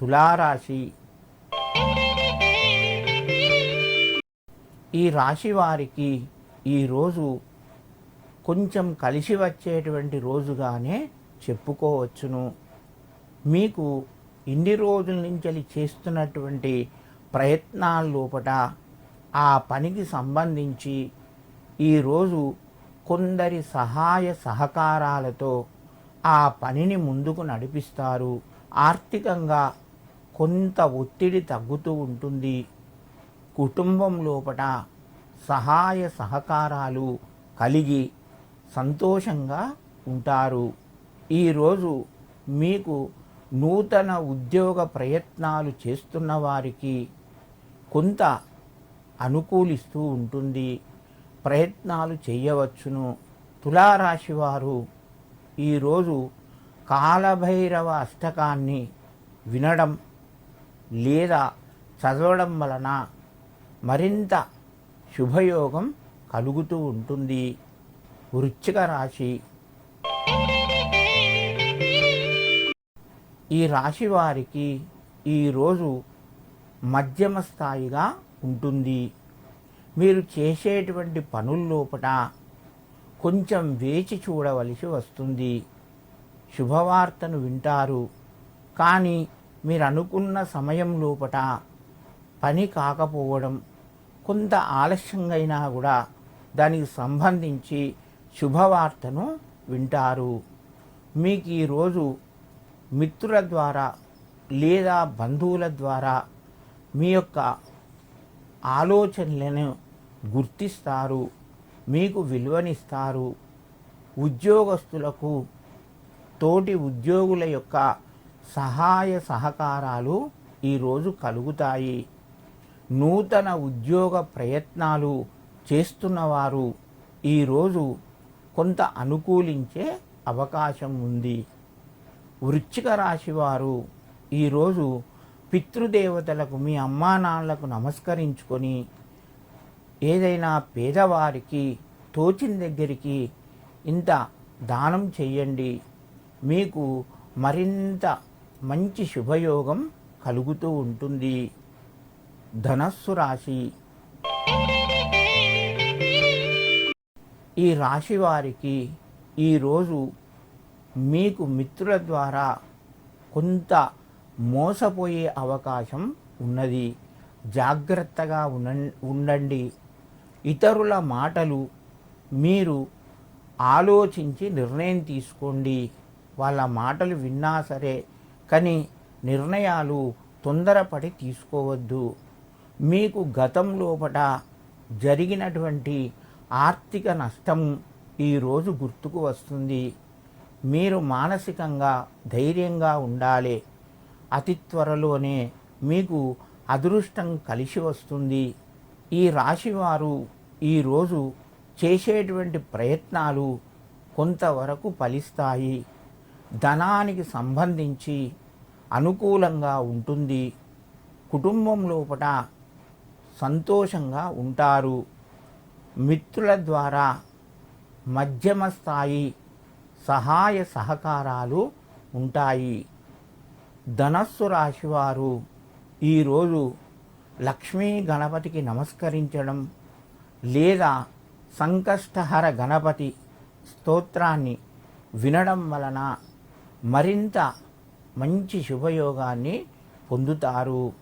తులారాశి. ఈ రాశి వారికి ఈరోజు కొంచెం కలిసి వచ్చేటువంటి రోజుగానే చెప్పుకోవచ్చును. మీకు ఇన్ని రోజుల నుంచి చేస్తున్నటువంటి ప్రయత్నాల లోపట ఆ పనికి సంబంధించి ఈరోజు కొందరి సహాయ సహకారాలతో ఆ పనిని ముందుకు నడిపిస్తారు. ఆర్థికంగా కొంత ఒత్తిడి తగ్గుతూ ఉంటుంది. కుటుంబం లోపట సహాయ సహకారాలు కలిగి సంతోషంగా ఉంటారు. ఈరోజు మీకు నూతన ఉద్యోగ ప్రయత్నాలు చేస్తున్న వారికి కొంత అనుకూలిస్తూ ఉంటుంది. ప్రయత్నాలు చేయవచ్చును. తులారాశి వారు ఈరోజు కాలభైరవ అష్టకాన్ని వినడం లేదా చదవడం వలన మరింత శుభయోగం కలుగుతూ ఉంటుంది. వృచ్చిక రాశి. ఈ రాశి వారికి ఈరోజు మధ్యమ స్థాయిగా ఉంటుంది. మీరు చేసేటువంటి పనుల్లోపట కొంచెం వేచి చూడవలసి వస్తుంది. శుభవార్తను వింటారు. కానీ మీరు అనుకున్న సమయం లోపట పని కాకపోవడం కొంత ఆలస్యంగా అయినా కూడా దానికి సంబంధించి శుభవార్తను వింటారు. మీకు ఈరోజు మిత్రుల ద్వారా లేదా బంధువుల ద్వారా మీ యొక్క ఆలోచనలను గుర్తిస్తారు మీకు విలువనిస్తారు. ఉద్యోగస్తులకు తోటి ఉద్యోగుల యొక్క సహాయ సహకారాలు ఈరోజు కలుగుతాయి. నూతన ఉద్యోగ ప్రయత్నాలు చేస్తున్నవారు ఈరోజు కొంత అనుకూలించే అవకాశం ఉంది. వృశ్చిక రాశి వారు ఈరోజు పితృదేవతలకు మీ అమ్మా నాన్నలకు నమస్కరించుకొని ఏదైనా పేదవారికి తోచిన దగ్గరికి ఇంత దానం చేయండి. మీకు మరింత మంచి శుభయోగం కలుగుతూ ఉంటుంది. ధనస్సు రాశి. ఈ రాశి వారికి ఈరోజు మీకు మిత్రుల ద్వారా కొంత మోసపోయే అవకాశం ఉన్నది. జాగ్రత్తగా ఉన- ఉండండి. ఇతరుల మాటలు మీరు ఆలోచించి నిర్ణయం తీసుకోండి. వాళ్ళ మాటలు విన్నా సరే కానీ నిర్ణయాలు తొందరపడి తీసుకోవద్దు. మీకు గతం లోపల జరిగినటువంటి ఆర్థిక నష్టం ఈరోజు గుర్తుకు వస్తుంది. మీరు మానసికంగా ధైర్యంగా ఉండాలి. అతి త్వరలోనే మీకు అదృష్టం కలిసి వస్తుంది. ఈ రాశివారు ఈరోజు చేసేటువంటి ప్రయత్నాలు కొంతవరకు ఫలిస్తాయి. ధనానికి సంబంధించి అనుకూలంగా ఉంటుంది. కుటుంబం లోపల సంతోషంగా ఉంటారు. మిత్రుల ద్వారా మధ్యమ స్థాయి సహాయ సహకారాలు ఉంటాయి. ధనస్సు రాశివారు ఈరోజు లక్ష్మీ గణపతికి నమస్కరించడం లేదా సంకష్టహర గణపతి స్తోత్రాన్ని వినడం వలన మరింత మంచి శుభయోగాన్ని పొందుతారు.